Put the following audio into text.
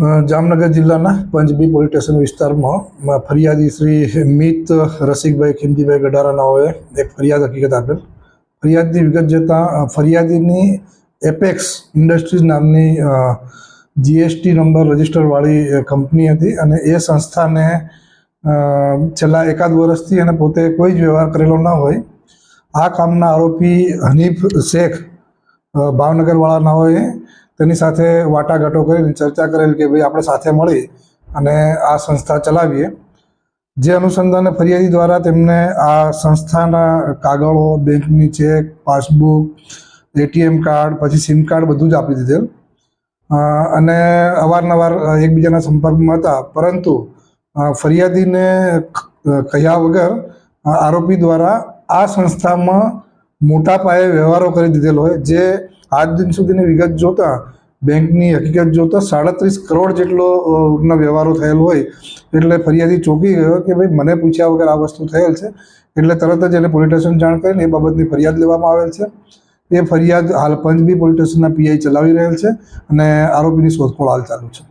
જામનગર જિલ્લાના પંચબી police station વિસ્તારમાં ફરિયાદી શ્રી મિત રસિકભાઈ ખીમજીભાઈ ગઢારા નાઓએ એક ફરિયાદ હકીકત આપેલ. ફરિયાદની વિગત જતાં ફરિયાદીની એપેક્સ ઇન્ડસ્ટ્રીઝ નામની જીએસટી નંબર રજિસ્ટરવાળી કંપની હતી અને એ સંસ્થાને છેલ્લા એકાદ વર્ષથી અને પોતે કોઈ જ વ્યવહાર કરેલો ન હોય. આ કામના આરોપી હનીફ શેખ ભાવનગરવાળાનાઓએ ભાવનગરવાળા નાઓએ તેની સાથે વાટાઘાટો કરીને ચર્ચા કરેલ કે ભાઈ આપણે સાથે મળી અને આ સંસ્થા ચલાવીએ. જે અનુસંધાને ફરિયાદી દ્વારા તેમને આ સંસ્થાના કાગળો, બેંકની ચેક, પાસબુક, એટીએમ કાર્ડ, પછી સિમ કાર્ડ બધું જ આપી દીધેલ. અને અવારનવાર એકબીજાના સંપર્કમાં હતા. પરંતુ ફરિયાદીને કહ્યા વગર આરોપી દ્વારા આ સંસ્થામાં મોટા પાયે વ્યવહારો કરી દીધેલ હોય. જે આજ દિન સુધીની વિગત જોતા બેંકની હકીકત જોતા સાડત્રીસ કરોડ જેટલો વ્યવહારો થયેલ હોય એટલે ફરિયાદી ચોંકી ગયો કે ભાઈ મને પૂછ્યા વગર આ વસ્તુ થયેલ છે એટલે તરત જ એને પોલીસ સ્ટેશન જાણ કરીને એ બાબતની ફરિયાદ લેવામાં આવેલ છે. એ ફરિયાદ હાલ પંચબી પોલીસ સ્ટેશનના પીઆઈ ચલાવી રહેલ છે અને આરોપીની શોધખોળ હાલ ચાલુ છે.